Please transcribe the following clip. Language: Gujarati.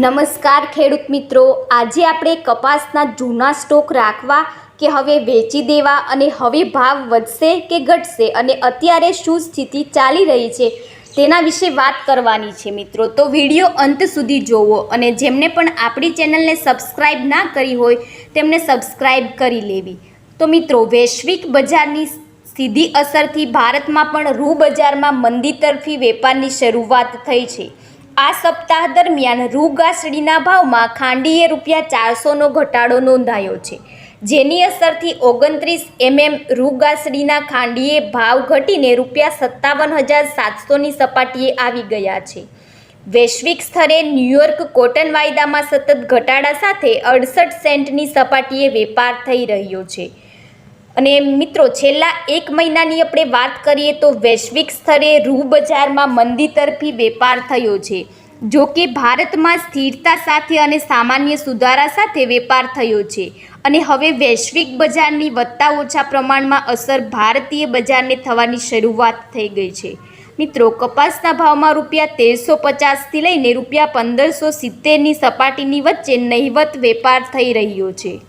નમસ્કાર ખેડૂત મિત્રો. આજે આપણે કપાસના જૂના સ્ટોક રાખવા કે હવે વેચી દેવા અને હવે ભાવ વધશે કે ઘટશે અને અત્યારે શું સ્થિતિ ચાલી રહી છે તેના વિશે વાત કરવાની છે મિત્રો. તો વીડિયો અંત સુધી જોવો અને જેમને પણ આપણી ચેનલને સબસ્ક્રાઈબ ના કરી હોય તેમને સબસ્ક્રાઈબ કરી લેવી. તો મિત્રો, વૈશ્વિક બજારની સીધી અસરથી ભારતમાં પણ રૂ બજારમાં મંદી તરફી વેપારની શરૂઆત થઈ છે. આ સપ્તાહ દરમિયાન રૂ ગાસડીના ભાવમાં ખાંડીએ રૂપિયા ચારસોનો ઘટાડો નોંધાયો છે, જેની અસરથી ઓગણત્રીસ એમએમ રૂ ગાસડીના ખાંડીએ ભાવ ઘટીને રૂપિયા સત્તાવન હજાર સાતસોની સપાટીએ આવી ગયા છે. વૈશ્વિક સ્તરે ન્યૂયોર્ક કોટન વાયદામાં સતત ઘટાડા સાથે અડસઠ સેન્ટની સપાટીએ વેપાર થઈ રહ્યો છે. અને મિત્રો, છેલ્લા એક મહિનાની આપણે વાત કરીએ તો વૈશ્વિક સ્તરે રૂ બજારમાં મંદી તરફી વેપાર થયો છે. જો કે ભારતમાં સ્થિરતા સાથે અને સામાન્ય સુધારા સાથે વેપાર થયો છે. અને હવે વૈશ્વિક બજારની વધતા ઓછા પ્રમાણમાં અસર ભારતીય બજારને થવાની શરૂઆત થઈ ગઈ છે. મિત્રો, કપાસના ભાવમાં રૂપિયા તેરસો પચાસથી લઈને રૂપિયા પંદરસો સિત્તેરની સપાટીની વચ્ચે નહિવત વેપાર થઈ રહ્યો છે.